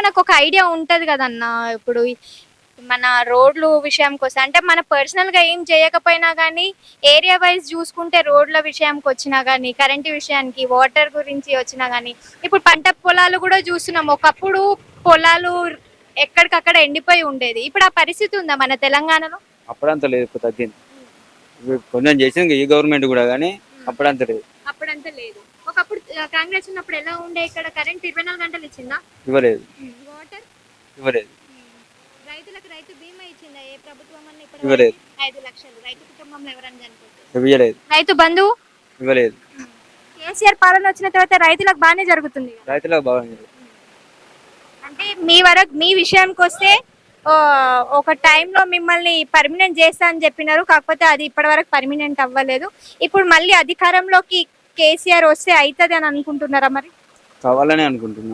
మనకు ఒక ఐడియా ఉంటది కదన్న. ఇప్పుడు మన రోడ్లు విషయంకి వస్తే అంటే మన పర్సనల్గా ఏం చేయకపోయినా కానీ ఏరియా వైజ్ చూసుకుంటే రోడ్ల విషయానికి వచ్చినా కానీ కరెంట్ విషయానికి వాటర్ గురించి వచ్చినా కానీ ఇప్పుడు పంట పొలాలు కూడా చూస్తున్నాం. ఒకప్పుడు పొలాలు ఎక్కడికక్కడ ఎండిపోయి ఉండేది. ఇప్పుడు ఆ పరిస్థితి ఉందా మన తెలంగాణలో? అప్పుడంత లేదు ఇప్పుడు తగ్గింది. కొంచెం చేసింది ఈ గవర్నమెంట్ కూడా కానీ అప్పుడంత లేదు. అప్పుడంతా లేదు. ఒకప్పుడు కాంగ్రెస్ ఉన్నప్పుడు ఎలా ఉండే ఇక్కడ కరెంట్ ఇరవై నాలుగు గంటలు ఇచ్చిందా? ఇవ్వలేదు. వాటర్? ఇవ్వలేదు. రైతులకు రైతు బీమా ఇచ్చిందా? ఏ ప్రభుత్వం అన్న ఇప్పుడు ఇవ్వలేదు. ఐదు లక్షలు. రైతు కుటుంబంలో ఎవరైనా చనిపోతే ఇవ్వలేదు. రైతు బంధువు? ఇవ్వలేదు. కేసీఆర్ పాలన వచ్చిన తర్వాత రైతులకు బాగానే జరుగుతుంది. రైతులకు బాగుంది అంటే మీ వరకు మీ విషయానికి వస్తే ఒక టైంలో మిమ్మల్ని పర్మనెంట్ చేస్తా అని చెప్పినారు కాకపోతే అది ఇప్పటి వరకు పర్మనెంట్ అవ్వలేదు. ఇప్పుడు మళ్ళీ అధికారంలోకి కేసీఆర్ వస్తే అవుతుంది అని అనుకుంటున్నారా మరి? కావాలని అనుకుంటున్నాం.